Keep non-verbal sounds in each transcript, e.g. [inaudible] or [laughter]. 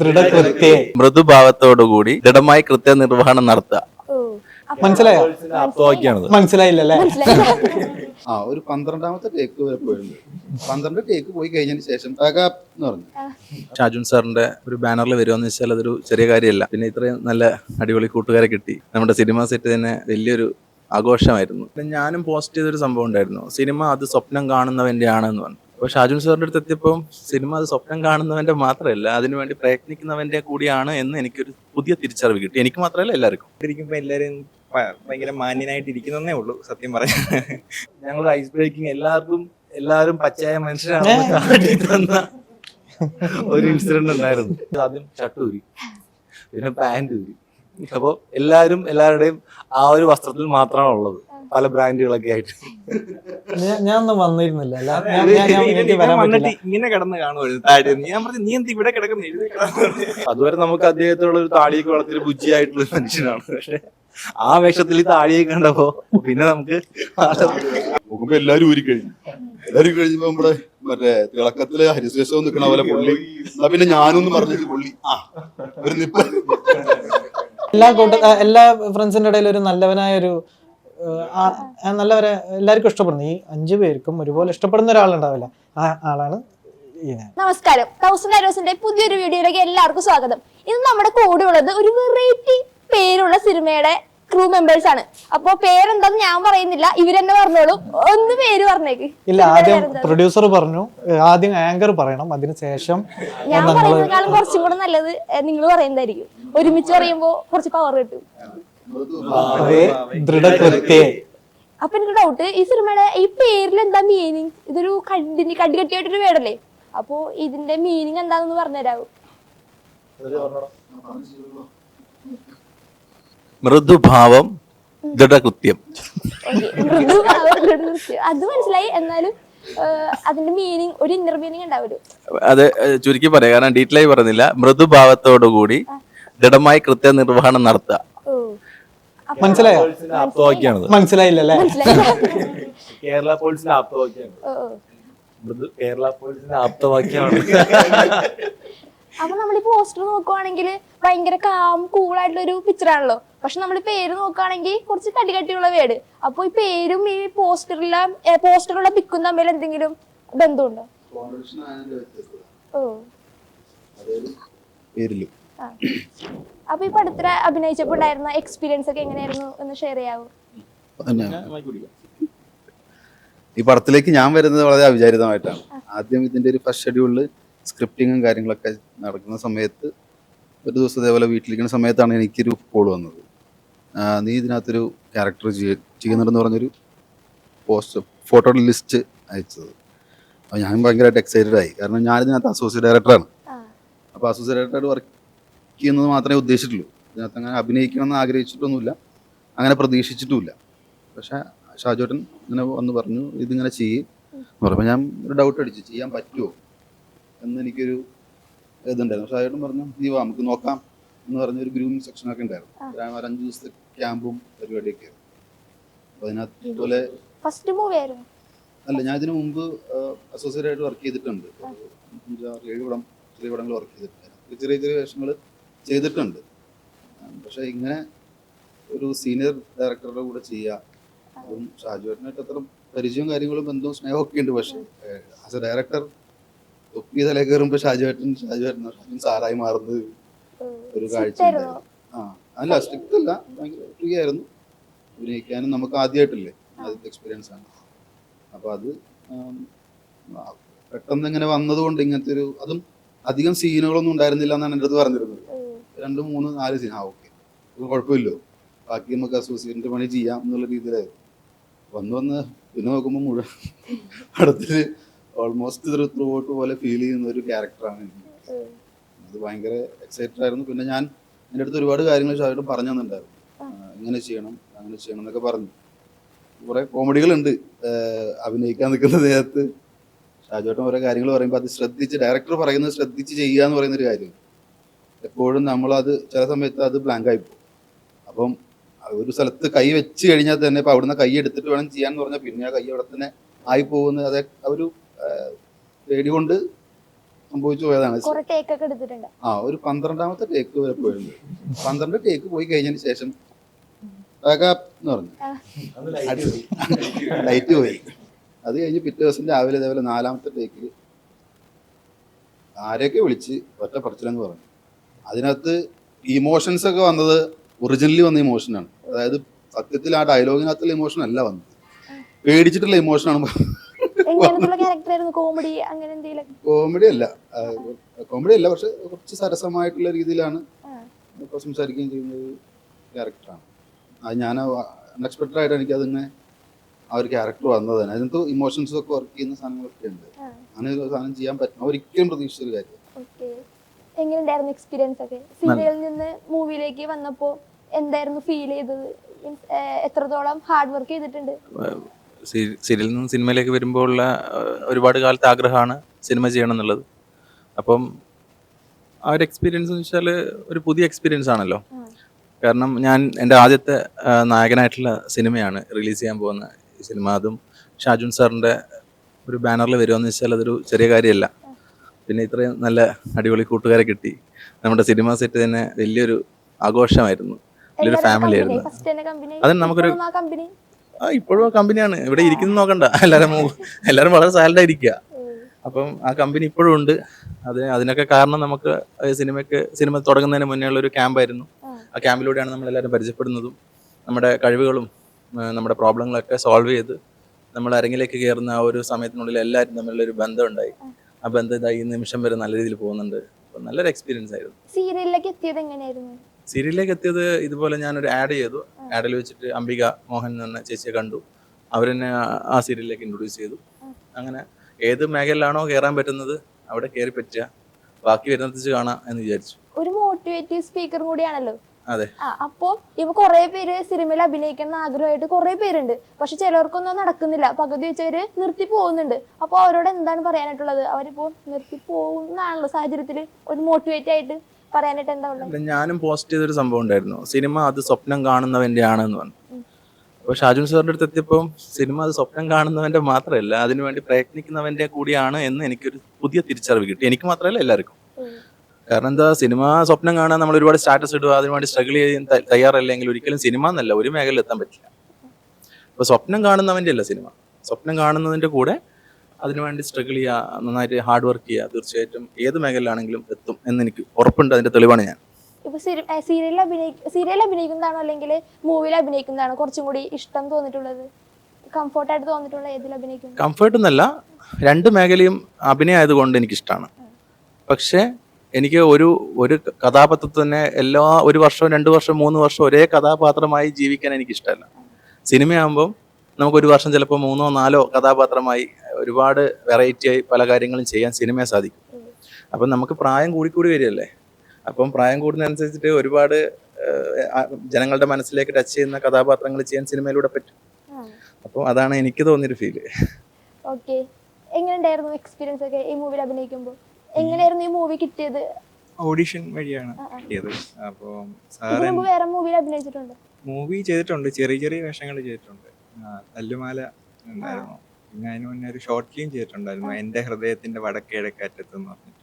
ദൃഢകൃത്യേ. മൃദുഭാവത്തോടുകൂടി ദൃഢമായി കൃത്യനിർവഹണം നടത്തുക. മനസ്സിലായോ? ആപ്തവാക്യാണത് മനസ്സിലായില്ലല്ലേ? മനസ്സിലായി. [laughs] ആ ഒരു പന്ത്രണ്ടാമത്തെ ടേക്ക് വരെ പോയിട്ടുണ്ട്. പന്ത്രണ്ട് ടേക്ക് പോയി കഴിഞ്ഞതിന് ശേഷം എന്ന് പറഞ്ഞു. ഷാജുൻ സാറിന്റെ ഒരു ബാനറിൽ വരുമെന്ന് വെച്ചാൽ അതൊരു ചെറിയ കാര്യമല്ല. പിന്നെ ഇത്രയും നല്ല അടിപൊളി കൂട്ടുകാരെ കിട്ടി. നമ്മുടെ സിനിമ സെറ്റ് തന്നെ വലിയൊരു ആഘോഷമായിരുന്നു. പിന്നെ ഞാനും പോസ്റ്റ് ചെയ്തൊരു സംഭവം ഉണ്ടായിരുന്നു. സിനിമ അത് സ്വപ്നം കാണുന്നവന്റെ ആണെന്ന് പറഞ്ഞു. അപ്പോൾ ഷാജുൻ സാറിന്റെ അടുത്ത് എത്തിയപ്പോൾ സിനിമ അത് സ്വപ്നം കാണുന്നവന്റെ മാത്രമല്ല അതിനുവേണ്ടി പ്രയത്നിക്കുന്നവന്റെ കൂടിയാണ് എന്ന് എനിക്കൊരു പുതിയ തിരിച്ചറിവ് കിട്ടി. എനിക്ക് മാത്രമല്ല എല്ലാവർക്കും. ഇരിക്കുമ്പോ എല്ലാരും ഭ- ഭയങ്കര മാന്യനായിട്ട് ഇരിക്കുന്നേ ഉള്ളൂ സത്യം പറയാം ഞങ്ങൾ ഐസ് ബ്രേക്കിംഗ് എല്ലാവർക്കും എല്ലാവരും പച്ചയായ മനുഷ്യരാണ് ഒരു ഇൻസിഡന്റ് ഉണ്ടായിരുന്നു. ആദ്യം ഷർട്ട് ഊരി പിന്നെ പാന്റ് ഊരി. അപ്പോ എല്ലാവരും എല്ലാവരുടെയും ആ ഒരു വസ്ത്രത്തിൽ മാത്രമാണ് ഉള്ളത് പല ബ്രാൻഡുകളൊക്കെ ആയിട്ട്. ഞാൻ- ഒന്നും വന്നിരുന്നില്ല. ഇങ്ങനെ കിടന്ന് കാണുമായിരുന്നു ഞാൻ പറഞ്ഞു നീ എന്ത് ഇവിടെ കിടക്കുന്നു? അതുവരെ നമുക്ക് അദ്ദേഹത്തിനുള്ള ഒരു താടിയൊക്കെ വളർത്തിയൊരു ബുജ്ജിയായിട്ടുള്ള ഒരു മനുഷ്യനാണ്. പക്ഷെ ആ വേഷത്തിൽ ഈ താടിയൊക്കെ കണ്ടപ്പോ പിന്നെ നമുക്ക് നോക്കുമ്പോ എല്ലാരും ഊരി കഴിഞ്ഞു എല്ലാരും കഴിഞ്ഞപ്പോ നമ്മുടെ മറ്റേ തിളക്കത്തിൽ ഹരിശേഷവും നിക്കണ പോലെ പുള്ളി. എന്നാ പിന്നെ ഞാനൊന്നും പറഞ്ഞിട്ട് പുള്ളി. ആ ഒരു നിപ്പ്. എല്ലാ കൂട്ട എല്ലാ ഫ്രണ്ട്സിന്റെ ഇടയിൽ ഒരു നല്ലവനായ ഒരു നല്ലവരെ എല്ലാവർക്കും ഇഷ്ടപ്പെടുന്നു. ഈ അഞ്ചു പേർക്കും ഒരുപോലെ ഇഷ്ടപ്പെടുന്ന ഒരാളുണ്ടാവില്ല. ആ ആളാണ് നമസ്കാരം. തൗസൻഡ് അരോസിന്റെ പുതിയൊരു വീഡിയോയിലേക്ക് എല്ലാവർക്കും സ്വാഗതം. ഇന്ന് നമ്മുടെ കൂടെ ഉള്ളത് ഒരു വെറൈറ്റി പേരുള്ള സിനിമയുടെ ക്രൂ മെമ്പേഴ്സ് ആണ്. അപ്പൊ പേരെന്താന്ന് ഞാൻ പറയുന്നില്ല. ഇവരെന്നെ പറഞ്ഞോളൂ. ഒന്ന് പേര് പറഞ്ഞേക്ക്. ഇല്ല ആദ്യം പ്രൊഡ്യൂസർ പറഞ്ഞു. ആദ്യം ആങ്കർ പറയണം. അതിനുശേഷം ഞാൻ പറയുന്നതിനേക്കാളും കുറച്ചും കൂടെ നല്ലത് നിങ്ങൾ പറയുന്നതായിരിക്കും. ഒരുമിച്ച് പറയുമ്പോ കുറച്ച് പവർ കിട്ടും. ദൃഢകൃത്യേ. അപ്പൊ എനിക്ക് ഡൗട്ട് ഈ സിനിമയുടെ ഈ പേരിൽ എന്താ മീനിങ് ഇതൊരു കണ്ടിന് കടികട്ടിയായിട്ടൊരു വേടല്ലേ അപ്പൊ ഇതിന്റെ മീനിങ് എന്താണെന്ന് പറഞ്ഞുതരാവൂ? മൃദുഭാവം ദൃഢകൃത്യം. അത് മനസ്സിലായി. എന്നാലും അതിന്റെ മീനിങ് ഒരു ഇന്നർ മീനിങ് ഉണ്ടാവില്ല അത് ചുരുക്കി പറയാം. കാരണം ഡീറ്റെയിൽ ആയി പറയുന്നില്ല. മൃദുഭാവത്തോടുകൂടി ദൃഢമായി കൃത്യനിർവഹണം നടത്തുക. മനസ്സിലായോ? മനസ്സിലായില്ലല്ലേ? മനസ്സിലായി കേരള പോലീസിന്റെ ആപ്തവാക്യാണ്. കേരള പോലീസിന്റെ ആപ്തവാക്യാണ് അപ്പൊ നമ്മളിപ്പോ ഈ പോസ്റ്റർ നോക്കുവാണെങ്കിൽ ഭയങ്കര കാം കൂൾ ആയിട്ടുള്ള ഒരു പിക്ചർ ആണല്ലോ. പക്ഷെ നമ്മൾ പേര് നോക്കുകയാണെങ്കിൽ കുറച്ച് കടികട്ടിയുള്ള വേട്. അപ്പൊ ഈ പേരും ഈ പോസ്റ്ററിലെ പോസ്റ്ററുള്ള പിക്കും തമ്മിൽ എന്തെങ്കിലും ബന്ധമുണ്ടോ? ഓ. പേരിലും. ആ. അപ്പൊ ഈ പടത്തിൽ അഭിനയിച്ചപ്പോ ഉണ്ടായിരുന്ന എക്സ്പീരിയൻസ് ഒക്കെ എങ്ങനെയായിരുന്നു എന്ന് ഷെയർ ചെയ്യാവൂ? ഈ പടത്തിലേക്ക് ഞാൻ വരുന്നത് വളരെ അവിചാരിതമായിട്ടാണ്. ആദ്യം ഇതിന്റെ ഒരു ഫസ്റ്റ് ഷെഡ്യൂളിൽ സ്ക്രിപ്റ്റിങ്ങും കാര്യങ്ങളൊക്കെ നടക്കുന്ന സമയത്ത് ഒരു ദിവസം ഇതേപോലെ വീട്ടിലിരിക്കുന്ന സമയത്താണ് എനിക്കൊരു കോൾ വന്നത്. ആ, നീ ഇതിനകത്തൊരു ക്യാരക്ടർ ചെയ്യുന്നുണ്ടെന്ന് പറഞ്ഞൊരു പോസ്റ്റ് ഫോട്ടോ ലിസ്റ്റ് അയച്ചത്. അപ്പോൾ ഞാൻ ഭയങ്കരമായിട്ട് എക്സൈറ്റഡ് ആയി. കാരണം ഞാനിതിനകത്ത് അസോസിയേറ്റ് ഡയറക്ടറാണ്. അപ്പോൾ അസോസിയേറ്റ് ഡയറക്ടറായിട്ട് വർക്ക് ചെയ്യുന്നത് മാത്രമേ ഉദ്ദേശിച്ചിട്ടുള്ളൂ. ഇതിനകത്ത് അങ്ങനെ അഭിനയിക്കണമെന്ന് ആഗ്രഹിച്ചിട്ടൊന്നുമില്ല. അങ്ങനെ പ്രതീക്ഷിച്ചിട്ടുമില്ല. പക്ഷേ ഷാജോട്ടൻ ഇങ്ങനെ വന്ന് പറഞ്ഞു ഇതിങ്ങനെ ചെയ്യും. എന്ന് പറയുമ്പോൾ ഞാൻ ഒരു ഡൗട്ട് അടിച്ചു. ചെയ്യാൻ പറ്റുമോ? എന്ന് എനിക്കൊരു ഇതുണ്ടായിരുന്നു. ഷാജോട്ടൻ പറഞ്ഞു നീ വാ നമുക്ക് നോക്കാം. എന്ന് പറഞ്ഞ ഒരു ഗ്രൂമിങ് സെക്ഷനൊക്കെ ഉണ്ടായിരുന്നു. ഒരു അഞ്ച് ദിവസത്തെ ക്യാമ്പും പരിപാടിയൊക്കെ ആയിരുന്നു. അതിനകത്ത് ഫസ്റ്റ് മൂവി ആയിരുന്നു. അല്ല ഞാൻ ഇതിനു മുമ്പ് അസോസിയേറ്റ് ആയിട്ട് വർക്ക് ചെയ്തിട്ടുണ്ട്. ഏഴ് പടം ചെറിയ പടങ്ങൾ വർക്ക് ചെയ്തിട്ടുണ്ട്. ചെറിയ ചെറിയ വേഷങ്ങൾ ചെയ്തിട്ടുണ്ട്. പക്ഷെ ഇങ്ങനെ ഒരു സീനിയർ ഡയറക്ടറുടെ കൂടെ ചെയ്യുക അതും ഷാജുവേട്ടനായിട്ട് അത്ര പരിചയവും കാര്യങ്ങളും ബന്ധവും സ്നേഹമൊക്കെ ഒക്കെ ഉണ്ട്. പക്ഷെ ആസ് എ ഡയറക്ടർ തൊപ്പി തലേ കയറുമ്പോൾ ഷാജുവേട്ടൻ ഷാജുവേട്ടൻ ഷാജു സാറായി മാറുന്നത് ഒരു കാഴ്ച. ആ അല്ല സ്ട്രിക്റ്റ് അല്ല ഭയങ്കര ഫ്രീ ആയിരുന്നു അഭിനയിക്കാനും നമുക്ക് ആദ്യമായിട്ടല്ലേ ആദ്യത്തെ എക്സ്പീരിയൻസ് ആണ്. അപ്പൊ അത് പെട്ടെന്ന് ഇങ്ങനെ വന്നതുകൊണ്ട് ഇങ്ങനത്തെ ഒരു അതും അധികം സീനുകളൊന്നും ഉണ്ടായിരുന്നില്ല എന്നാണ് എന്റെ അടുത്ത് പറഞ്ഞിരുന്നത്. രണ്ട് മൂന്ന് നാല് സീൻ. ആ ഓക്കെ. കുഴപ്പമില്ലോ ബാക്കി നമുക്ക് അസോസിയേറ്റിന്റെ പണി ചെയ്യാം എന്നുള്ള രീതിയിലായിരുന്നു വന്ന് വന്ന് പിന്നെ നോക്കുമ്പോൾ മുഴുവൻ പടത്തിൽ ഓൾമോസ്റ്റ് ഇതൊരു ത്രൂ ഔട്ട് പോലെ ഫീൽ ചെയ്യുന്ന ഒരു ക്യാരക്ടറാണ് എനിക്ക്. അത് ഭയങ്കര എക്സൈറ്റഡ് ആയിരുന്നു. പിന്നെ ഞാൻ എന്റെ അടുത്ത് ഒരുപാട് കാര്യങ്ങൾ ഷാജോട്ടും പറഞ്ഞു തന്നിട്ടുണ്ടായിരുന്നു. ഇങ്ങനെ ചെയ്യണം അങ്ങനെ ചെയ്യണം എന്നൊക്കെ പറഞ്ഞു. കുറേ കോമഡികളുണ്ട്. അഭിനയിക്കാൻ നിൽക്കുന്ന നേരത്ത് ഷാജോട്ടൻ ഓരോ കാര്യങ്ങൾ പറയുമ്പോൾ അത് ശ്രദ്ധിച്ച് ഡയറക്ടർ പറയുന്നത് ശ്രദ്ധിച്ച് ചെയ്യുക എന്ന് പറയുന്നൊരു കാര്യം എപ്പോഴും നമ്മളത് ചില സമയത്ത് അത് ബ്ലാങ്ക് ആയി പോകും. അപ്പം ഒരു സ്ഥലത്ത് കൈ വെച്ച് കഴിഞ്ഞാൽ തന്നെ ഇപ്പം അവിടുന്ന് കൈ എടുത്തിട്ട് വേണം ചെയ്യാന്ന് പറഞ്ഞാൽ പിന്നെ ആ കൈ അവിടെ തന്നെ ആയി പോകുന്ന അതെ ഒരു പേടി കൊണ്ട് സംഭവിച്ചു പോയതാണ്. ആ ഒരു പന്ത്രണ്ടാമത്തെ ടേക്ക് വരെ പോയിട്ടുണ്ട്. പന്ത്രണ്ട് ടേക്ക് പോയി കഴിഞ്ഞതിന് ശേഷം എന്ന് പറഞ്ഞു. ലൈറ്റ് പോയി. അത് കഴിഞ്ഞ് പിറ്റേ ദിവസം രാവിലെ ഇതേപോലെ നാലാമത്തെ ടേക്കിൽ ആരെയൊക്കെ വിളിച്ച് ഒറ്റ പറച്ചിലെന്ന് പറഞ്ഞു. അതിനകത്ത് ഇമോഷൻസ് ഒക്കെ വന്നത് ഒറിജിനലി വന്ന ഇമോഷനാണ് അതായത് സത്യത്തിൽ ആ ഡയലോഗിനകത്തുള്ള ഇമോഷൻ അല്ല വന്നത്. പേടിച്ചിട്ടുള്ള ഇമോഷനാണ് കോമഡി അല്ല. കോമഡി അല്ല പക്ഷെ കുറച്ച് സരസമായിട്ടുള്ള രീതിയിലാണ് സംസാരിക്കുകയും ചെയ്യുന്ന ക്യാരക്ടറാണ് അത് ഞാൻ അൺഎക്സ്പെക്ടഡ് ആയിട്ട് എനിക്ക് അതിങ്ങനെ ആ ഒരു ക്യാരക്ടർ വന്നത് തന്നെ അതിനകത്ത് ഇമോഷൻസ് ഒക്കെ വർക്ക് ചെയ്യുന്ന സാധനങ്ങളൊക്കെ ഉണ്ട്. അങ്ങനെ ഒരു സാധനം ചെയ്യാൻ പറ്റും. ഒരിക്കലും പ്രതീക്ഷിച്ചൊരു കാര്യം എങ്ങനെയുണ്ടായിരുന്നു എക്സ്പീരിയൻസ് ഒക്കെ? സീരിയലിൽ നിന്ന് മൂവിയിലേക്ക് വന്നപ്പോ എന്തായിരുന്നു ഫീൽ ചെയ്തത്? മീൻസ് എത്രത്തോളം ഹാർഡ് വർക്ക് ചെയ്തിട്ടുണ്ട്? സീരിയലിൽ നിന്ന് സിനിമയിലേക്ക് വരുമ്പോൾ ഉള്ള ഒരുപാട് കാലത്തെ ആഗ്രഹമാണ് സിനിമ ചെയ്യണം എന്നുള്ളത് അപ്പം ആ ഒരു എക്സ്പീരിയൻസ് എന്ന് വെച്ചാൽ ഒരു പുതിയ എക്സ്പീരിയൻസ് ആണല്ലോ. കാരണം ഞാൻ എന്റെ ആദ്യത്തെ നായകനായിട്ടുള്ള സിനിമയാണ് റിലീസ് ചെയ്യാൻ പോകുന്ന സിനിമ അതും ഷാജുൻ സാറിന്റെ ഒരു ബാനറിൽ വരുമെന്ന് വെച്ചാൽ അതൊരു ചെറിയ കാര്യമല്ല. പിന്നെ ഇത്രയും നല്ല അടിപൊളി കൂട്ടുകാരെ കിട്ടി. നമ്മുടെ സിനിമ സെറ്റ് തന്നെ വലിയൊരു ആഘോഷമായിരുന്നു. വലിയൊരു ഫാമിലി ആയിരുന്നു. ഫസ്റ്റ് തന്നെ കമ്പനി അത് നമുക്കൊരു- ഇപ്പോഴും ആ കമ്പനിയാണ് ഇവിടെ ഇരിക്കുന്നു നോക്കണ്ട. എല്ലാവരും എല്ലാരും എല്ലാവരും വളരെ സാലഡ് ആയിരിക്കുക. അപ്പം ആ കമ്പനി ഇപ്പോഴും ഉണ്ട്. അത് അതിനൊക്കെ കാരണം നമുക്ക് സിനിമക്ക് സിനിമയ്ക്ക് സിനിമ തുടങ്ങുന്നതിന് മുന്നേ ഉള്ള ഒരു ക്യാമ്പായിരുന്നു ആ. ക്യാമ്പിലൂടെയാണ് നമ്മൾ എല്ലാവരും പരിചയപ്പെടുന്നതും. നമ്മുടെ കഴിവുകളും നമ്മുടെ പ്രോബ്ലങ്ങളൊക്കെ സോൾവ് ചെയ്ത് നമ്മൾ അരങ്ങിലേക്ക് കയറുന്ന ആ ഒരു സമയത്തിനുള്ളിൽ എല്ലാവരും തമ്മിലുള്ള ഒരു ബന്ധം ഉണ്ടായി എന്താ ഇതാ ഈ നിമിഷം വരെ നല്ല രീതിയിൽ പോകുന്നുണ്ട്. അപ്പം നല്ലൊരു എക്സ്പീരിയൻസ് ആയിരുന്നു. സീരിയലിലേക്ക് എത്തിയത് എങ്ങനെയായിരുന്നു? സീരിയലിലേക്ക് എത്തിയത് ഇതുപോലെ ഞാനൊരു ആഡ് ചെയ്തു. ആഡിൽ വെച്ചിട്ട് അംബിക മോഹൻ എന്ന ചേച്ചിയെ കണ്ടു. അവരെന്നെ ആ- സീരിയലിലേക്ക് ഇൻട്രൊഡ്യൂസ് ചെയ്തു. അങ്ങനെ ഏത് മേഖലയിലാണോ കയറാൻ പറ്റുന്നത് അവിടെ കയറി പറ്റുക. ബാക്കി വരുന്നത് കാണാം എന്ന് വിചാരിച്ചു. ഒരു മോട്ടിവേറ്റീവ് സ്പീക്കർ കൂടിയാണല്ലോ. അപ്പോ ഇവ കുറെ പേര് സിനിമയിൽ അഭിനയിക്കണം എന്ന് ആഗ്രഹമായിട്ട് കുറെ പേരുണ്ട്. പക്ഷെ ചിലർക്കൊന്നും നടക്കുന്നില്ല. പകുതി വെച്ചവര് നിർത്തി പോകുന്നുണ്ട്. അപ്പൊ അവരോട് എന്താണ് പറയാനായിട്ടുള്ളത്? അവരിപ്പോ നിർത്തി പോകുന്നാണല്ലോ സാഹചര്യത്തിൽ. ഒരു മോട്ടിവേറ്റ് ആയിട്ട് പറയാനായിട്ട് എന്താ ഉള്ളത്? ഞാനും പോസ്റ്റ് ചെയ്തൊരു സംഭവം ഉണ്ടായിരുന്നു. സിനിമ അത് സ്വപ്നം കാണുന്നവന്റെ ആണെന്ന് പറഞ്ഞു. അപ്പോൾ ഷാജു സാറിന്റെ അടുത്ത് എത്തിയപ്പോൾ സിനിമ അത് സ്വപ്നം കാണുന്നവന്റെ മാത്രമല്ല അതിനുവേണ്ടി പ്രയത്നിക്കുന്നവന്റെ കൂടിയാണ് എന്ന് എനിക്കൊരു പുതിയ തിരിച്ചറിവ് കിട്ടി. എനിക്ക് മാത്രമല്ല എല്ലാവർക്കും. കാരണം എന്താ സിനിമ സ്വപ്നം കാണാൻ നമ്മൾ ഒരുപാട് സ്റ്റാറ്റസ് ഇടുക അതിനുവേണ്ടി സ്ട്രഗിൾ ചെയ്യാൻ തയ്യാറല്ലെങ്കിൽ ഒരിക്കലും സിനിമ എന്നല്ല ഒരു മേഖലയിൽ എത്താൻ പറ്റില്ല. അപ്പൊ സ്വപ്നം കാണുന്നവന്റെ അല്ല സിനിമ. സ്വപ്നം കാണുന്നതിന്റെ കൂടെ അതിനുവേണ്ടി സ്ട്രഗിൾ ചെയ്യുക നന്നായിട്ട് ഹാർഡ് വർക്ക് ചെയ്യുക തീർച്ചയായിട്ടും ഏത് മേഖലയിലാണെങ്കിലും എത്തും എന്ന് എനിക്ക് ഉറപ്പുണ്ട് അതിന്റെ തെളിവാണ് ഞാൻ. ഇപ്പൊ സീരിയലിൽ അഭിനയി സീരിയലിൽ അഭിനയിക്കുന്നതാണോ അല്ലെങ്കിൽ മൂവിയിൽ അഭിനയിക്കുന്നതാണോ? കുറച്ചും കൂടി ഇഷ്ടം തോന്നിട്ടുള്ളത് കംഫർട്ടായിട്ട് തോന്നിട്ടുള്ള ഏതിൽ അഭിനയിക്കുന്നു? കംഫർട്ട് എന്നല്ല രണ്ട് മേഖലയും അഭിനയം ആയതുകൊണ്ട് എനിക്കിഷ്ടമാണ് പക്ഷേ എനിക്ക് ഒരു ഒരു കഥാപാത്രത്തിൽ തന്നെ എല്ലാ ഒരു വർഷവും രണ്ട് വർഷം മൂന്ന് വർഷം ഒരേ കഥാപാത്രമായി ജീവിക്കാൻ എനിക്ക് ഇഷ്ടമല്ല സിനിമയാകുമ്പം നമുക്ക് ഒരു വർഷം ചിലപ്പോൾ മൂന്നോ നാലോ കഥാപാത്രമായി ഒരുപാട് വെറൈറ്റി ആയി പല കാര്യങ്ങളും ചെയ്യാൻ സിനിമയെ സാധിക്കും. അപ്പം നമുക്ക് പ്രായം കൂടിക്കൂടി വരികയല്ലേ? അപ്പം പ്രായം കൂടുന്നതനുസരിച്ചിട്ട് ഒരുപാട് ജനങ്ങളുടെ മനസ്സിലേക്ക് ടച്ച് ചെയ്യുന്ന കഥാപാത്രങ്ങൾ ചെയ്യാൻ സിനിമയിലൂടെ പറ്റും. അപ്പോൾ അതാണ് എനിക്ക് തോന്നിയൊരു ഫീൽ ഓക്കെ എങ്ങനെയുണ്ടായിരുന്നു എക്സ്പീരിയൻസ് ഒക്കെ ഈ മൂവിയിൽ അഭിനയിക്കുമ്പോൾ എങ്ങനെയായിരുന്നു ഈ മൂവി കിട്ടിയത്? ഓഡിഷൻ വഴിയാണ്. കിട്ടിയത്. അപ്പോൾ മുമ്പ് വേറെ മൂവിയിൽ അഭിനയിച്ചിട്ടുണ്ട്. മൂവി ചെയ്തിട്ടുണ്ട്. ചെറിയ ചെറിയ വേഷങ്ങൾ ചെയ്തിട്ടുണ്ട്. തല്ലുമാല ഉണ്ടായിരുന്നു. പിന്നെ അതിന് മുന്നേ ഒരു ഷോർട്ട് ഫിലിം ചെയ്തിട്ടുണ്ടായിരുന്നു. എന്റെ ഹൃദയത്തിന്റെ വടക്കേഴക്കാറ്റത്ത് എന്ന് പറഞ്ഞിട്ട്.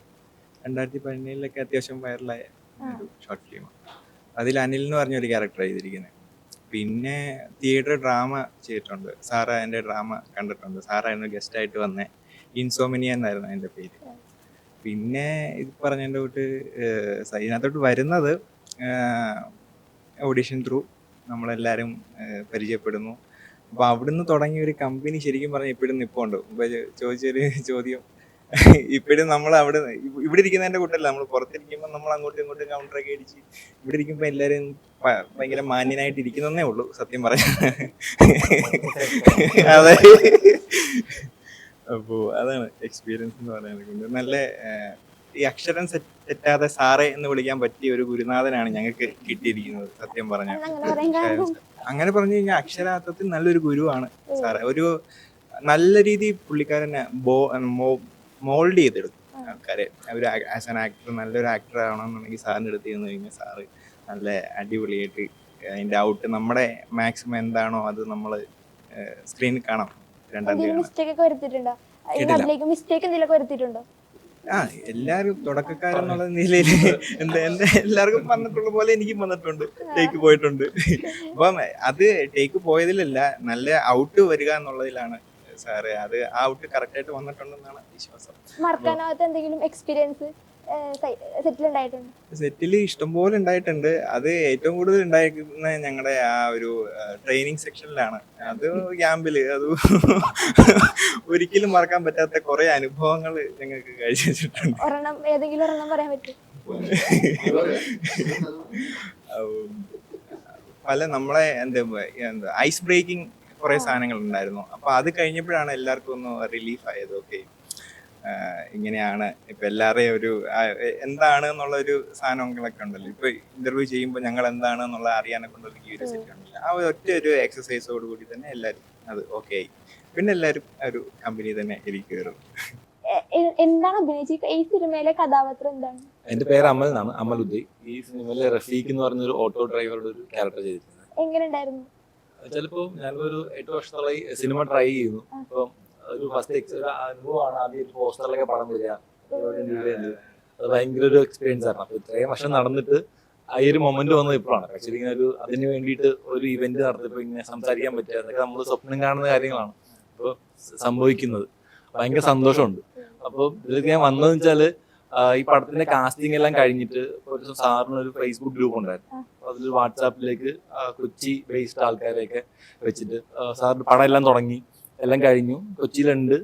രണ്ടായിരത്തി പതിനേഴിലൊക്കെ അത്യാവശ്യം വൈറലായ ഒരു ഷോർട്ട് ഫിലിമാണ് അതിൽ അനിൽ എന്ന് പറഞ്ഞ ഒരു ക്യാരക്ടർ ചെയ്തിരിക്കുന്നത് പിന്നെ തിയേറ്റർ ഡ്രാമ ചെയ്തിട്ടുണ്ട്. സാറ എന്റെ ഡ്രാമ കണ്ടിട്ടുണ്ട്. സാറായിരുന്നു ഗസ്റ്റായിട്ട് വന്നേ. ഇൻസോമിനിയ എന്നായിരുന്നു അതിന്റെ പേര്. പിന്നെ ഇത് പറഞ്ഞതിന്റെ തൊട്ട് ഇതിനകത്തോട്ട് വരുന്നത് ഓഡിഷൻ ത്രൂ നമ്മളെല്ലാവരും പരിചയപ്പെടുന്നു. അപ്പോൾ അവിടുന്ന് തുടങ്ങിയ ഒരു കമ്പനി ശരിക്കും പറഞ്ഞാൽ ഇപ്പോഴും നിൽപ്പുണ്ട് ചോദിച്ചൊരു ചോദ്യം. ഇപ്പോഴും നമ്മൾ അവിടെ ഇവിടെ ഇരിക്കുന്നതിന്റെ കൂട്ടല്ല. നമ്മൾ പുറത്തിരിക്കുമ്പോൾ നമ്മൾ അങ്ങോട്ടും ഇങ്ങോട്ടും കൗണ്ടറൊക്കെ അടിച്ച് ഇവിടെ ഇരിക്കുമ്പോൾ എല്ലാവരും ഭയങ്കര മാന്യനായിട്ട് ഇരിക്കുന്നതേ ഉള്ളൂ സത്യം പറയാം അതെ. അപ്പോൾ അതാണ് എക്സ്പീരിയൻസ് എന്ന് പറയുന്നത് നല്ല ഈ അക്ഷരം തെറ്റാതെ സാറേ എന്ന് വിളിക്കാൻ പറ്റിയ ഒരു ഗുരുനാഥനാണ് ഞങ്ങൾക്ക് കിട്ടിയിരിക്കുന്നത് സത്യം പറഞ്ഞ അങ്ങനെ പറഞ്ഞു കഴിഞ്ഞാൽ അക്ഷരാർത്ഥത്തിൽ നല്ലൊരു ഗുരുവാണ് സാറേ. ഒരു നല്ല രീതി പുള്ളിക്കാരനെ ബോ മോൾഡ് ചെയ്തെടുക്കും ആൾക്കാരെ ഒരു ആസ് ആൻ ആക്ടർ നല്ലൊരു ആക്ടർ ആവണമെന്നുണ്ടെങ്കിൽ സാറിന്റെ അടുത്ത് ചെന്ന് കഴിഞ്ഞാൽ സാറ് നല്ല അടിപൊളിയായിട്ട് അതിന്റെ ഔട്ട് നമ്മുടെ മാക്സിമം എന്താണോ അത് നമ്മൾ സ്ക്രീനിൽ കാണാം. രണ്ടാം ആ എല്ലാരും തുടക്കക്കാരെന്നുള്ള നിലയിൽ എന്താ എന്റെ എല്ലാവർക്കും വന്നിട്ടുള്ള പോലെ എനിക്കും വന്നിട്ടുണ്ട്. ടേക്ക് പോയിട്ടുണ്ട്. അപ്പം അത് ടേക്ക് പോയതിലല്ല നല്ല ഔട്ട് വരിക എന്നുള്ളതിലാണ് സാറ്. അത് ആ ഔട്ട് കറക്റ്റ് ആയിട്ട് വന്നിട്ടുണ്ടെന്നാണ് വിശ്വാസം. മറക്കാനാവാത്ത എന്തെങ്കിലും എക്സ്പീരിയൻസ് സെറ്റിൽ ഉണ്ടായിട്ടുണ്ട് സെറ്റിൽ ഇഷ്ടംപോലെ ഉണ്ടായിട്ടുണ്ട് അത് ഏറ്റവും കൂടുതൽ ഉണ്ടായിരിക്കുന്ന ഞങ്ങളുടെ ആ ഒരു ട്രെയിനിങ് സെക്ഷനിലാണ് അത് ക്യാമ്പിൽ അത് ഒരിക്കലും മറക്കാൻ പറ്റാത്ത കുറെ അനുഭവങ്ങൾ ഞങ്ങൾക്ക് കഴിച്ചു വെച്ചിട്ടുണ്ട് ഒരെണ്ണം ഏതെങ്കിലും ഒരെണ്ണം പറയാൻ പറ്റും പല നമ്മളെ എന്താ എന്താ ഐസ് ബ്രേക്കിംഗ് കുറെ സാധനങ്ങൾ ഉണ്ടായിരുന്നു അപ്പൊ അത് കഴിഞ്ഞപ്പോഴാണ് എല്ലാവർക്കും ഒന്ന് റിലീഫ് ആയത്. ഓക്കെ ഇങ്ങനെയാണ്. ഇപ്പൊ എല്ലാവരെയും ഒരു എന്താണ് എന്നുള്ള ഒരു സാധനങ്ങളൊക്കെ ഉണ്ടല്ലോ. ഇപ്പൊ ഇന്റർവ്യൂ ചെയ്യുമ്പോൾ ഞങ്ങൾ എന്താണ് എന്നുള്ള അറിയാനൊക്കെ കൊണ്ടുള്ള ഒരു ക്യൂരിയോസിറ്റി ഉണ്ടല്ലോ. ആ ഒറ്റ ഒരു എക്സസൈസോട് കൂടി തന്നെ എല്ലാവരും അത് ഓക്കെ ആയി. പിന്നെ എല്ലാവരും ഒരു കമ്പനി തന്നെ എനിക്ക് കയറും എന്താണ് അഭിനയിച്ചത് ഈ സിനിമയിലെ കഥാപാത്രം എന്താണ്? എന്റെ പേര് അമൽ എന്നാണ് അമൽ ഉദയ്. ഈ സിനിമയിലെ റഫീഖ് എന്ന് പറഞ്ഞൊരു ഓട്ടോ ഡ്രൈവറുടെ ഒരു ക്യാരക്ടർ ചെയ്തിട്ടുണ്ട്. എങ്ങനെ ഉണ്ടായിരുന്നു ചിലപ്പോൾ ഞാനൊരു എട്ട് വർഷത്തോളായി സിനിമ ട്രൈ ചെയ്യുന്നു. അപ്പം ഒരു ഫസ്റ്റ് ഒരു അനുഭവമാണ് ആദ്യം പോസ്റ്ററിലൊക്കെ പടം വരിക. അത് ഭയങ്കര ഒരു എക്സ്പീരിയൻസ് ആയിരുന്നു. അപ്പൊ ഇത്രയും വർഷം നടന്നിട്ട് ആ ഒരു മൊമെന്റ് വന്നത് ഇപ്പോഴാണ്. ആക്ച്വലി ഇങ്ങനെ ഒരു അതിന് വേണ്ടിയിട്ട് ഒരു ഇവന്റ് നടത്തിയപ്പോൾ ഇങ്ങനെ സംസാരിക്കാൻ പറ്റുക. അതൊക്കെ നമ്മൾ സ്വപ്നം കാണുന്ന കാര്യങ്ങളാണ്. അപ്പോൾ സംഭവിക്കുന്നത്. ഭയങ്കര സന്തോഷമുണ്ട്. അപ്പോൾ ഇതിലേക്ക് ഞാൻ വന്നതെന്ന് വെച്ചാൽ ഈ പടത്തിന്റെ കാസ്റ്റിംഗ് എല്ലാം കഴിഞ്ഞിട്ട് ഒരു ദിവസം സാറിന് ഒരു ഫേസ്ബുക്ക് ഗ്രൂപ്പ് ഉണ്ടായിരുന്നു. അതിൽ വാട്സാപ്പിലേക്ക് കൊച്ചി ബേസ്ഡ് ആൾക്കാരെയൊക്കെ വെച്ചിട്ട് സാറിന് പടം എല്ലാം തുടങ്ങി. എല്ലാം കഴിഞ്ഞു. കൊച്ചിയിലുണ്ട്.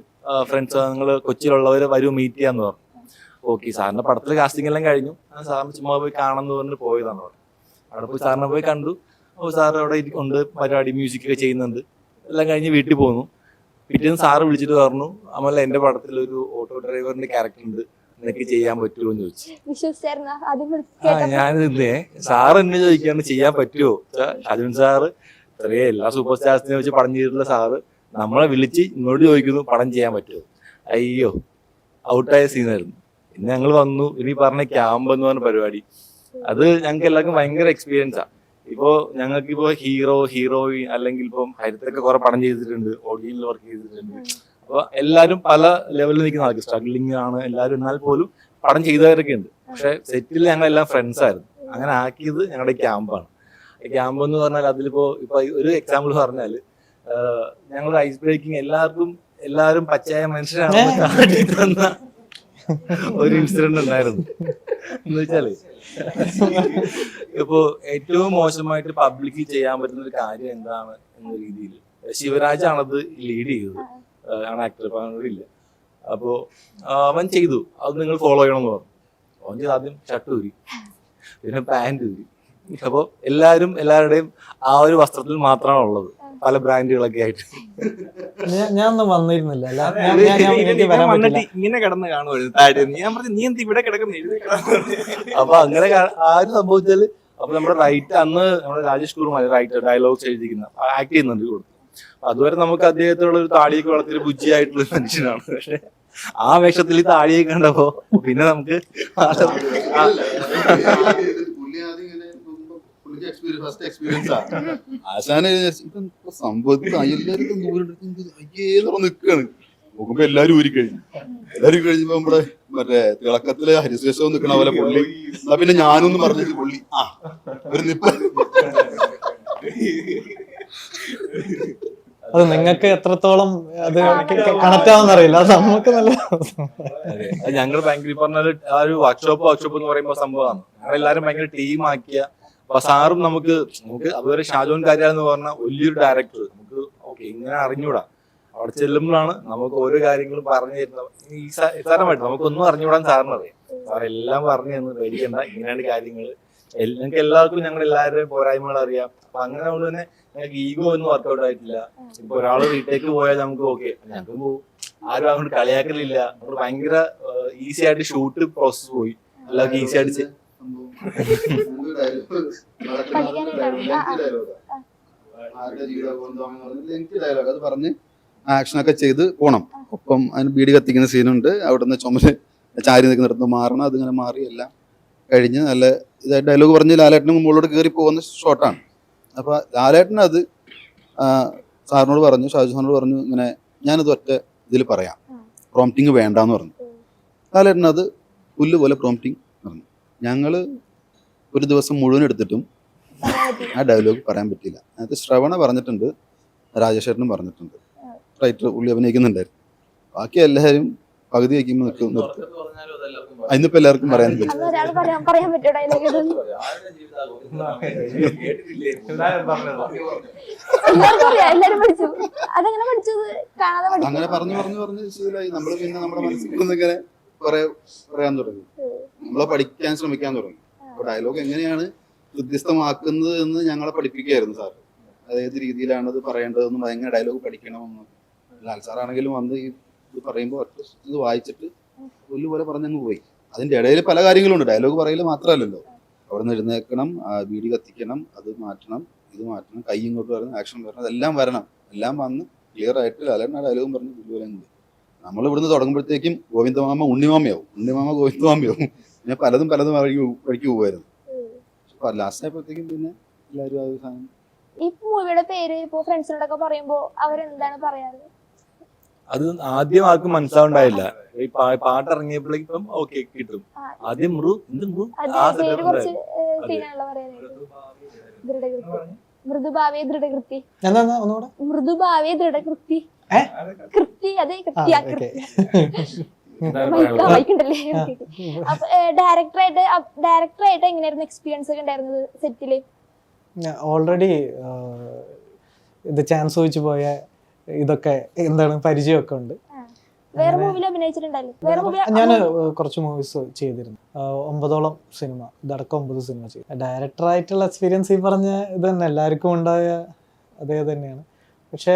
ഫ്രണ്ട്സ് നിങ്ങൾ കൊച്ചിയിലുള്ളവർ വരും മീറ്റ് ചെയ്യാന്ന് പറഞ്ഞു. ഓക്കെ സാറിന്റെ പടത്തിൽ കാസ്റ്റിംഗ് എല്ലാം കഴിഞ്ഞു. സാറിന് ചുമ്മാ പോയി കാണാന്ന് പറഞ്ഞിട്ട് പോയതാണ് പറഞ്ഞു അവിടെ പോയി സാറിനെ പോയി കണ്ടു. അപ്പോൾ സാർ അവിടെ ഉണ്ട് പരിപാടി മ്യൂസിക് ഒക്കെ ചെയ്യുന്നുണ്ട്. എല്ലാം കഴിഞ്ഞ് വീട്ടിൽ പോന്നു. പിറ്റേന്ന് സാറ് വിളിച്ചിട്ട് പറഞ്ഞു അമല എന്റെ പടത്തിൽ ഒരു ഓട്ടോ ഡ്രൈവറിന്റെ ക്യാരക്ടർ ഉണ്ട്. നിനക്ക് ചെയ്യാൻ പറ്റുമോ എന്ന് ചോദിച്ചു. ആ ഞാൻ ഇന്നേ സാർ എന്നെ ചോദിക്കാണ് ചെയ്യാൻ പറ്റുമോ ഷജുൻ സാറ് ഇത്രയും എല്ലാ സൂപ്പർ സ്റ്റാർസിനെ വെച്ച് പറഞ്ഞിട്ടുള്ള സാറ് നമ്മളെ വിളിച്ച് ഇങ്ങോട്ട് ചോദിക്കുന്നു പടം ചെയ്യാൻ പറ്റുമോ? അയ്യോ ഔട്ടായ സീനായിരുന്നു. പിന്നെ ഞങ്ങൾ വന്നു ഇനി പറഞ്ഞ ക്യാമ്പ് എന്ന് പറഞ്ഞ പരിപാടി. അത് ഞങ്ങൾക്ക് എല്ലാവർക്കും ഭയങ്കര എക്സ്പീരിയൻസാ ഇപ്പോ ഞങ്ങൾക്ക് ഇപ്പോ ഹീറോ ഹീറോയിൻ അല്ലെങ്കിൽ ഇപ്പം ഹരിത്തൊക്കെ കുറെ പടം ചെയ്തിട്ടുണ്ട് ഓഡിയനിൽ വർക്ക് ചെയ്തിട്ടുണ്ട്. അപ്പൊ എല്ലാരും പല ലെവലിൽ നിൽക്കുന്ന ആൾക്ക് സ്ട്രഗ്ലിംഗ് ആണ് എല്ലാവരും എന്നാൽ പോലും പടം ചെയ്തവരൊക്കെ ഉണ്ട്. പക്ഷെ സെറ്റിൽ ഞങ്ങൾ എല്ലാം ഫ്രണ്ട്സ് ആയിരുന്നു. അങ്ങനെ ആക്കിയത് ഞങ്ങളുടെ ക്യാമ്പാണ്. ക്യാമ്പ് എന്ന് പറഞ്ഞാൽ അതിലിപ്പോ ഇപ്പൊ ഒരു എക്സാമ്പിൾ പറഞ്ഞാൽ ഞങ്ങൾ ഐസ് ബ്രേക്കിംഗ് എല്ലാവർക്കും എല്ലാവരും പച്ചയായ മനുഷ്യരാണെന്ന് കാട്ടി തന്ന ഒരു ഇൻസിഡന്റ് ഉണ്ടായിരുന്നു. എന്ന് വെച്ചാൽ ഇപ്പോ ഏറ്റവും മോശമായിട്ട് പബ്ലിക്കിൽ ചെയ്യാൻ പറ്റുന്ന ഒരു കാര്യം എന്താണ് എന്ന രീതിയിൽ. ശിവരാജ് ആണത് ലീഡ് ചെയ്തത്. ആണ് ആക്ടർ ഇല്ല. അപ്പോ അവൻ ചെയ്തു. അത് നിങ്ങൾ ഫോളോ ചെയ്യണം എന്ന് പറഞ്ഞു. അവൻ ചെയ്ത് ആദ്യം ഷർട്ട് ഊരി. പിന്നെ പാന്റ് ഊരി. അപ്പോ എല്ലാവരും എല്ലാവരുടെയും ആ ഒരു വസ്ത്രത്തിൽ മാത്രമാണ് ഉള്ളത് പല ബ്രാൻഡുകളൊക്കെ ആയിട്ട്. ഞാൻ- ഒന്നും വന്നിരുന്നില്ല. വന്നിട്ട് ഇങ്ങനെ കിടന്ന് കാണുമായിരുന്നു താഴെ നിന്ന്. ഞാൻ പറഞ്ഞു നീ എന്ത് ഇവിടെ കിടക്കുന്നു? എഴുതി കിടന്നു അപ്പൊ അങ്ങനെ ആര് ആ ഒരു സംഭവിച്ചാൽ അപ്പൊ നമ്മുടെ റൈറ്റ് അന്ന് നമ്മുടെ രാജേഷ് കുർമാർ റൈറ്റ് ഡയലോഗ്സ് എഴുതിക്കുന്ന ആക്ട് ചെയ്യുന്നുണ്ട് കൊടുത്തു അപ്പൊ അതുവരെ നമുക്ക് അദ്ദേഹത്തോട് ഒരു താടിയൊക്കെ വളർത്തിയൊരു ബുജ്ജിയായിട്ടുള്ള മനുഷ്യനാണ്. പക്ഷെ ആ വേഷത്തിൽ ഈ താടിയൊക്കെ കണ്ടപ്പോ പിന്നെ നമുക്ക് ആളെ- ആ- പുള്ളി ആദ്യം ഇങ്ങനെ നോക്കുമ്പോ പുള്ളിക്ക് എക്സ്പീരിയൻസ് ഫസ്റ്റ് എക്സ്പീരിയൻസ് ആണ് ആശാന സംഭവത്തിൽ എല്ലാവർക്കും ദൂരം അയ്യേന്ന് പറഞ്ഞ് നിൽക്കാണ് നോക്കുമ്പോ എല്ലാരും ഊരി കഴിഞ്ഞു എല്ലാരും കഴിഞ്ഞപ്പോ നമ്മുടെ മറ്റേ തിളക്കത്തിൽ ഹരിശേഷം നിക്കണ പോലെ പുള്ളി. എന്നാ പിന്നെ ഞാനൊന്നും പറഞ്ഞിട്ട് പുള്ളി. ആ ഒരു നിപ്പ. അത് നിങ്ങൾക്ക് എത്രത്തോളം അത് കണക്ട് ആവുന്ന അറിയില്ല. അത് നമുക്ക് നല്ല അത് ഞങ്ങൾ ഭയങ്കര ഈ പറഞ്ഞ പോലെ ആ ഒരു വർക്ക്ഷോപ്പ് വർക്ക്ഷോപ്പ് എന്ന് പറയുമ്പോൾ സംഭവമാണ്. ഞങ്ങൾ എല്ലാവരും ഭയങ്കര ടീം ആക്കിയ അപ്പൊ സാറും നമുക്ക് നമുക്ക് അതുവരെ ഷാജോൻ കാര്യാൽ എന്ന് പറഞ്ഞ വലിയൊരു ഡയറക്ടർ നമുക്ക് ഓക്കെ ഇങ്ങനെ അറിഞ്ഞൂടാ. അവിടെ ചെല്ലുമ്പോഴാണ് നമുക്ക് ഓരോ കാര്യങ്ങളും പറഞ്ഞു തരുന്നത്. ഈ നമുക്കൊന്നും അറിഞ്ഞുകൂടാൻ സാറിനറിയാം. സാർ എല്ലാം പറഞ്ഞു തന്നു പേടിക്കണ്ട. ഇങ്ങനെയാണ് കാര്യങ്ങൾ ഞങ്ങൾക്ക് എല്ലാവർക്കും ഞങ്ങൾ എല്ലാവരുടെയും പോരായ്മകൾ അറിയാം. അപ്പൊ അങ്ങനെ കൊണ്ട് തന്നെ ഞങ്ങൾക്ക് ഈഗോ ഒന്നും വർക്കൗട്ട് ആയിട്ടില്ല. ഇപ്പൊ ഒരാൾ വീട്ടിലേക്ക് പോയാൽ നമുക്ക് ഓക്കെ. ഞങ്ങൾക്ക് പോകും ആരും അങ്ങോട്ട് കളിയാക്കലില്ല. നമ്മൾ ഭയങ്കര ഈസി ആയിട്ട് ഷൂട്ട് പ്രോസസ് പോയി. എല്ലാവർക്കും ഈസി ആയിട്ട് ചെയ്- [laughs] ഡയലോഗ് അത് പറഞ്ഞ് ആക്ഷനൊക്കെ ചെയ്ത് പോണം. ഒപ്പം അതിന് ബീഡി കത്തിക്കുന്ന സീനുണ്ട് അവിടുന്ന് ചുമൽ ചാരി നിൽക്കുന്നിടത്ത് മാറണം. അതിങ്ങനെ മാറി എല്ലാം കഴിഞ്ഞ് നല്ല ഇതായിട്ട് ഡയലോഗ് പറഞ്ഞ് ലാലേട്ടനും മുകളിലോട് കയറി പോകുന്ന ഷോട്ടാണ് അപ്പൊ ലാലേട്ടൻ അത് സാറിനോട് പറഞ്ഞു ഷാജു സാറിനോട് പറഞ്ഞു ഇങ്ങനെ ഞാനത് ഒറ്റ ഇതിൽ പറയാം. പ്രോംപ്റ്റിങ് വേണ്ടാന്ന് പറഞ്ഞു. ലാലേട്ടൻ അത് പുല്ല് പോലെ പ്രോംപ്റ്റിംഗ് പറഞ്ഞു ഞങ്ങൾ ഒരു ദിവസം മുഴുവൻ എടുത്തിട്ടും ആ ഡയലോഗ് പറയാൻ പറ്റിയില്ല. അത് ശ്രവണ പറഞ്ഞിട്ടുണ്ട് രാജേഷേട്ടനും പറഞ്ഞിട്ടുണ്ട്. റൈറ്റർ ഉള്ളി അഭിനയിക്കുന്നുണ്ടായിരുന്നു. ബാക്കി എല്ലാവരും പകുതി വയ്ക്കുമ്പോൾ നിൽക്കും നിർത്തും. അതിനിപ്പോൾ എല്ലാവർക്കും പറയാൻ പറ്റും. അങ്ങനെ പറഞ്ഞു പറഞ്ഞു പറഞ്ഞു ശീലമായി. നമ്മൾ പിന്നെ നമ്മുടെ മനസ്സിൽ ഇങ്ങനെ കുറെ പറയാൻ തുടങ്ങി. നമ്മളെ പഠിക്കാൻ ശ്രമിക്കാൻ തുടങ്ങി. അപ്പൊ ഡയലോഗ് എങ്ങനെയാണ് വ്യത്യസ്തമാക്കുന്നത് എന്ന് ഞങ്ങളെ പഠിപ്പിക്കുകയായിരുന്നു സാർ അതേത് രീതിയിലാണ് ഇത് പറയേണ്ടതെന്നും എങ്ങനെ ഡയലോഗ് പഠിക്കണമെന്നും ലാൽ സാറാണെങ്കിലും വന്ന് ഈ ഇത് പറയുമ്പോൾ ഇത് വായിച്ചിട്ട് പോലെ പറഞ്ഞങ്ങ് പോയി. അതിന്റെ ഇടയിൽ പല കാര്യങ്ങളുണ്ട്. ഡയലോഗ് പറയൽ മാത്രമല്ലല്ലോ. അവിടെ നിന്ന് എഴുന്നേക്കണം വീട് കത്തിക്കണം അത് മാറ്റണം ഇത് മാറ്റണം കൈ ഇങ്ങോട്ട് വരണം ആക്ഷൻ വരണം അതെല്ലാം വരണം. എല്ലാം വന്ന് ക്ലിയർ ആയിട്ട് ലാലേട്ടൻ ഡയലോഗും പറഞ്ഞ് പുല്ല് പോലെ അങ്ങ് പോയി. നമ്മൾ ഇവിടുന്ന് തുടങ്ങുമ്പോഴത്തേക്കും ഗോവിന്ദമാമ ഉണ്ണിമാമയാവും. ഉണ്ണിമാമ ഗോവിന്ദമാമയാവും. പിന്നെ പലതും പലതും വഴിക്ക് വഴിക്ക് പോകുമായിരുന്നു അപ്പൊ ലാസ്റ്റ് ആയപ്പോഴത്തേക്കും പിന്നെ എല്ലാവരും ആ ഒരു സാധനം ഈ മൂവിയുടെ പേര് ഇപ്പൊ ഫ്രണ്ട്സിനോടൊക്കെ പറയുമ്പോ അവരെന്താണ് പറയാറ്? അത് ആദ്യം ആർക്കും മനസ്സിലാവുണ്ടായില്ല. ഈ പാട്ട് ഇറങ്ങിയപ്പോഴേക്കും ഇപ്പം ഓക്കെ കിട്ടും. ആദ്യം മൃു എന്ത് മൃു? ആ മൃദുഭാവേ ദൃഢകൃതി എന്താ എന്താ മൃദുഭാവേ ദൃഢകൃതി ഏ? കൃതി അതെ ആ കൃത്യ ഓക്കെ. [laughs] വായിക്കണ്ടല്ലേ അപ്പൊ ഡയറക്ടറായിട്ട് ഡയറക്ടറായിട്ട് എങ്ങനെയായിരുന്നു എക്സ്പീരിയൻസ് ഒക്കെ ഉണ്ടായിരുന്നത് സെറ്റിൽ ഓൾറെഡി ഇത് ചാൻസ് ചോദിച്ചു പോയ ഇതൊക്കെ എന്താണ് പരിചയമൊക്കെ ഉണ്ട്. വേറെ മൂവിയിൽ അഭിനയിച്ചിട്ടുണ്ടല്ലേ വേറെ മൂവി ഞാൻ കുറച്ച് മൂവീസ് ചെയ്തിരുന്നു. ഒമ്പതോളം സിനിമ ഇതടക്കം ഒമ്പത് സിനിമ ചെയ്തു. ഡയറക്ടറായിട്ടുള്ള എക്സ്പീരിയൻസ് ഈ പറഞ്ഞ ഇത് തന്നെ എല്ലാവർക്കും ഉണ്ടായ അതേ തന്നെയാണ്. പക്ഷേ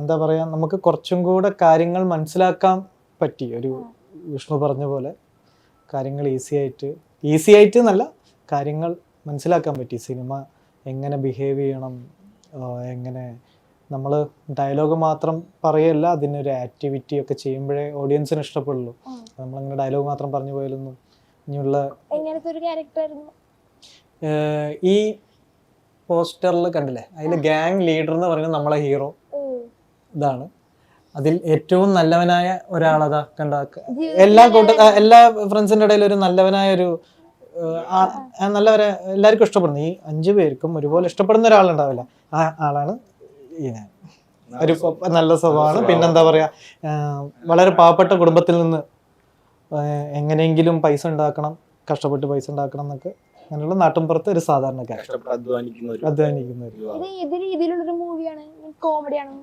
എന്താ പറയാ നമുക്ക് കുറച്ചും കൂടെ കാര്യങ്ങൾ മനസ്സിലാക്കാൻ പറ്റി. ഒരു വിഷ്ണു പറഞ്ഞ പോലെ കാര്യങ്ങൾ ഈസി ആയിട്ട് ഈസി ആയിട്ട് എന്നല്ല കാര്യങ്ങൾ മനസ്സിലാക്കാൻ പറ്റി. സിനിമ എങ്ങനെ ബിഹേവ് ചെയ്യണം എങ്ങനെ നമ്മൾ ഡയലോഗ് മാത്രം പറയല്ല അതിനൊരു ആക്ടിവിറ്റി ഒക്കെ ചെയ്യുമ്പോഴേ ഓഡിയൻസിന് ഇഷ്ടപ്പെടുള്ളൂ. നമ്മൾ നമ്മളങ്ങനെ ഡയലോഗ് മാത്രം പറഞ്ഞു പോയാലൊന്നും ഇനിയുള്ള ഈ പോസ്റ്ററിൽ കണ്ടില്ലേ? അതിൽ ഗാങ് ലീഡർ എന്ന് പറയുന്നത് നമ്മളെ ഹീറോ ഇതാണ്. അതിൽ ഏറ്റവും നല്ലവനായ ഒരാളതാ കണ്ട എല്ലാ കൂട്ട എല്ലാ ഫ്രണ്ട്സിന്റെ ഇടയിൽ ഒരു നല്ലവനായ ഒരു നല്ലവരെ എല്ലാവർക്കും ഇഷ്ടപ്പെടുന്നു. ഈ അഞ്ചു പേർക്കും ഒരുപോലെ ഇഷ്ടപ്പെടുന്ന ഒരാളുണ്ടാവില്ല. ആ ആളാണ് ഈ ഞാൻ ഒരു നല്ല സ്വഭാവമാണ്. പിന്നെന്താ പറയാ വളരെ പാവപ്പെട്ട കുടുംബത്തിൽ നിന്ന് എങ്ങനെയെങ്കിലും പൈസ ഉണ്ടാക്കണം കഷ്ടപ്പെട്ട് പൈസ ഉണ്ടാക്കണം എന്നൊക്കെ അങ്ങനെയുള്ള നാട്ടിൻപുറത്ത് ഒരു സാധാരണക്കാരൻ. കഷ്ടപ്പെട്ട് അധ്വാനിക്കുന്ന ഒരു മൂവിയാണ് കോമഡിയാണ്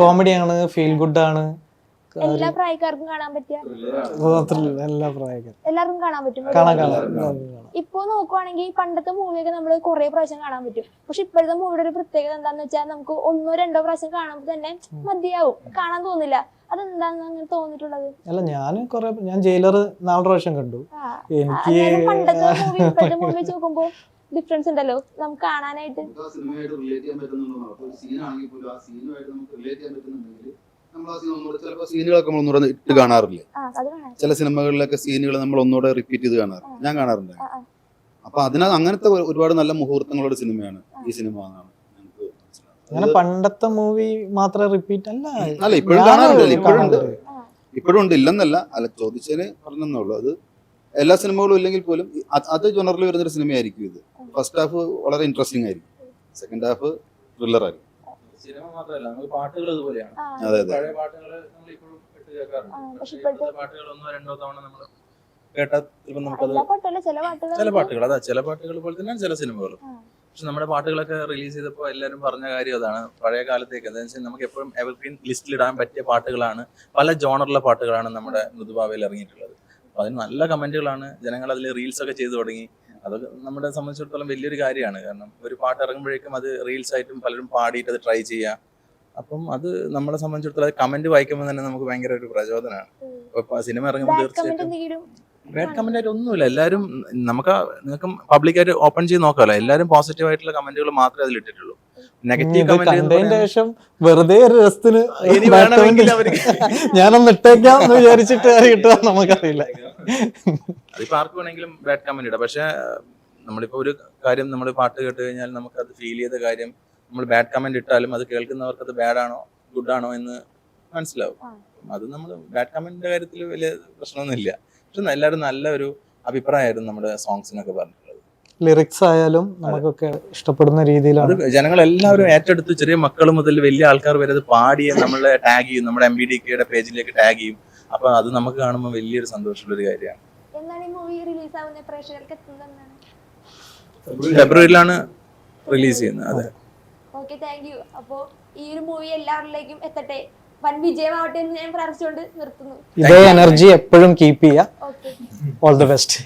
കോമഡിയാണ് ഫീൽ ഗുഡ് ആണ്. എല്ലാ പ്രായക്കാർക്കും കാണാൻ പറ്റിയ എല്ലാ പ്രായക്കാരും എല്ലാവർക്കും കാണാൻ പറ്റും. കാണാൻ കാണാം. ഇപ്പൊ നോക്കുവാണെങ്കിൽ പണ്ടത്തെ മൂവിയൊക്കെ നമ്മൾ കുറെ പ്രാവശ്യം കാണാൻ പറ്റും. പക്ഷെ ഇപ്പോഴത്തെ മൂവിയുടെ ഒരു പ്രത്യേകത എന്താന്ന് വെച്ചാൽ നമുക്ക് ഒന്നോ രണ്ടോ പ്രാവശ്യം കാണുമ്പോൾ തന്നെ മതിയാവും. കാണാൻ തോന്നില്ല. അതെന്താന്ന് അങ്ങനെ തോന്നിയിട്ടുള്ളത്? അല്ല ഞാൻ കുറെ ഞാൻ ജയിലർ നാല് പ്രാവശ്യം കണ്ടു. എനിക്ക് പണ്ടത്തെ മൂവി ഇപ്പോഴത്തെ മൂവി വെച്ച് നോക്കുമ്പോ ഡിഫറൻസ് ഉണ്ടല്ലോ. നമുക്ക് കാണാനായിട്ട്. സിനിമയായിട്ട് റിലേറ്റ് ചെയ്യാൻ പറ്റുന്നുണ്ടോ ഒരു സീനാണെങ്കിൽ പോലും ആ സീനുമായിട്ട് നമുക്ക് റിലേറ്റ് ചെയ്യാൻ പറ്റുന്നുണ്ടെങ്കിൽ സീനുകളൊക്കെ നമ്മൾ ഒന്നുകൂടെ ഇട്ട് കാണാറില്ലേ? ചില സിനിമകളിലൊക്കെ സീനുകൾ നമ്മൾ ഒന്നുകൂടെ റിപ്പീറ്റ് ചെയ്ത് കാണാറുണ്ട് ഞാൻ കാണാറുണ്ട്. അപ്പൊ അതിനകത്ത് അങ്ങനത്തെ ഒരുപാട് നല്ല മുഹൂർത്തങ്ങളുടെ സിനിമയാണ്. ഈ സിനിമ എന്നാണ് അങ്ങനെ പണ്ടത്തെ മൂവി മാത്രം റിപ്പീറ്റ് അല്ല. അല്ല ഇപ്പോഴും കാണാറുണ്ട്. ഇപ്പോഴും ഉണ്ട്. ഇപ്പോഴും ഉണ്ട്. ഇല്ലെന്നല്ല. അല്ല ചോദിച്ചതിന് പറഞ്ഞെന്നുള്ളൂ അത് എല്ലാ സിനിമകളും ഇല്ലെങ്കിൽ പോലും അത് ജനറലി ജനറൽ വരുന്നൊരു സിനിമയായിരിക്കും ഇത്. ഫസ്റ്റ് ഹാഫ് വളരെ ഇൻട്രസ്റ്റിംഗ് ആയിരിക്കും. സെക്കൻഡ് ഹാഫ് ത്രില്ലർ ആയിരിക്കും. സിനിമ മാത്രമല്ല നമ്മൾ പാട്ടുകൾ ഇതുപോലെയാണ്. പഴയ പാട്ടുകൾ നമ്മൾ ഇപ്പോഴും കേട്ട് കേൾക്കാറുണ്ട്. പാട്ടുകൾ ഒന്നോ രണ്ടോ തവണ നമ്മൾ കേട്ടാൽ ചിലപ്പോൾ നമുക്കത് ചില പാട്ടുകൾ അതാ ചില പാട്ടുകൾ പോലെ തന്നെയാണ് ചില സിനിമകൾ ആ. പക്ഷെ നമ്മുടെ പാട്ടുകളൊക്കെ റിലീസ് ചെയ്തപ്പോൾ എല്ലാരും പറഞ്ഞ കാര്യം അതാണ്. പഴയ കാലത്തേക്ക് അതായത് വെച്ചാൽ നമുക്ക് എപ്പോഴും എവർഗ്രീൻ ലിസ്റ്റിൽ ഇടാൻ പറ്റിയ പാട്ടുകളാണ്. പല ജോണറിലെ പാട്ടുകളാണ് നമ്മുടെ മൃദുഭാവയിൽ ഇറങ്ങിയിട്ടുള്ളത്. അപ്പോൾ അതിന് നല്ല കമന്റുകളാണ് ജനങ്ങൾ അതിൽ റീൽസ് ഒക്കെ ചെയ്തു തുടങ്ങി. അതൊക്കെ നമ്മളെ സംബന്ധിച്ചിടത്തോളം വലിയൊരു കാര്യമാണ്. കാരണം ഒരു പാട്ട് ഇറങ്ങുമ്പോഴേക്കും അത് റീൽസ് ആയിട്ടും പലരും പാടിയിട്ട് അത് ട്രൈ ചെയ്യുക അപ്പം അത് നമ്മളെ സംബന്ധിച്ചിടത്തോളം അത് കമന്റ് വായിക്കുമ്പോൾ തന്നെ നമുക്ക് ഭയങ്കര ഒരു പ്രചോദനമാണ്. സിനിമ ഇറങ്ങുമ്പോൾ കമന്റ് തീർച്ചയായിട്ടും ബാഡ് കമന്റ് ആയിട്ട് ഒന്നുമില്ല. എല്ലാവരും നമുക്ക് നിങ്ങൾക്ക് പബ്ലിക്കായിട്ട് ഓപ്പൺ ചെയ്ത് നോക്കാമല്ലോ. എല്ലാവരും പോസിറ്റീവ് ആയിട്ടുള്ള കമന്റുകൾ മാത്രമേ അതിൽ ഇട്ടിട്ടുള്ളൂ. നെഗറ്റീവ് കമന്റ് ശേഷം വെറുതെ ഒരു രസത്തിന് ഇനി bad അവർക്ക് ഞാനൊന്ന് ഇട്ടേക്കാം എന്ന് വിചാരിച്ചിട്ട് അത് കിട്ടുക നമുക്കറിയില്ല. അതിപ്പോ ആർക്ക് വേണമെങ്കിലും ബാഡ് കമന്റ് ഇടാം പക്ഷെ നമ്മളിപ്പോ ഒരു കാര്യം നമ്മൾ പാട്ട് കേട്ട് കഴിഞ്ഞാൽ നമുക്ക് അത് ഫീൽ ചെയ്ത കാര്യം നമ്മൾ ബാഡ് കമന്റ് ഇട്ടാലും അത് കേൾക്കുന്നവർക്ക് അത് ബാഡ് ആണോ ഗുഡ് ആണോ എന്ന് മനസ്സിലാവും. അത് നമ്മൾ ബാഡ് കമന്റിന്റെ കാര്യത്തിൽ വലിയ പ്രശ്നമൊന്നുമില്ല. പക്ഷെ എല്ലാവരും നല്ലൊരു അഭിപ്രായമായിരുന്നു നമ്മുടെ സോങ്സിനൊക്കെ പറഞ്ഞിട്ടുള്ളത്. ലിറിക്സ് ആയാലും നമുക്കൊക്കെ ഇഷ്ടപ്പെടുന്ന രീതിയിലാണ്. ജനങ്ങൾ എല്ലാവരും ഏറ്റെടുത്ത് ചെറിയ മക്കൾ മുതൽ വലിയ ആൾക്കാർ വരെ അത് പാടിയ നമ്മളെ ടാഗ് ചെയ്യും. നമ്മുടെ എം ബി ഡി കെയുടെ പേജിലേക്ക് ടാഗ് ചെയ്യും. അപ്പൊ അത് നമുക്ക് കാണുമ്പോൾ വലിയൊരു സന്തോഷമുള്ള ഒരു കാര്യമാണ്. എന്നാണ് ഈ മൂവി റിലീസ് ആവുന്ന? പ്രേക്ഷകർക്ക് എത്തുന്നത് എന്നാണ് ഫെബ്രുവരിയിലാണ് റിലീസ് ചെയ്യുന്നത് അതെ. ഓക്കെ താങ്ക് യു അപ്പോ ഈ ഒരു മൂവി എല്ലാവരിലേക്കും എത്തട്ടെ. വൻ വിജയമാവട്ടെ എന്ന് ഞാൻ പ്രാർത്ഥിച്ചുകൊണ്ട് നിർത്തുന്നു. ഇതേ എനർജി എപ്പോഴും കീപ്പ് ചെയ്യുക ഓക്കെ ഓൾ ദി ബെസ്റ്റ്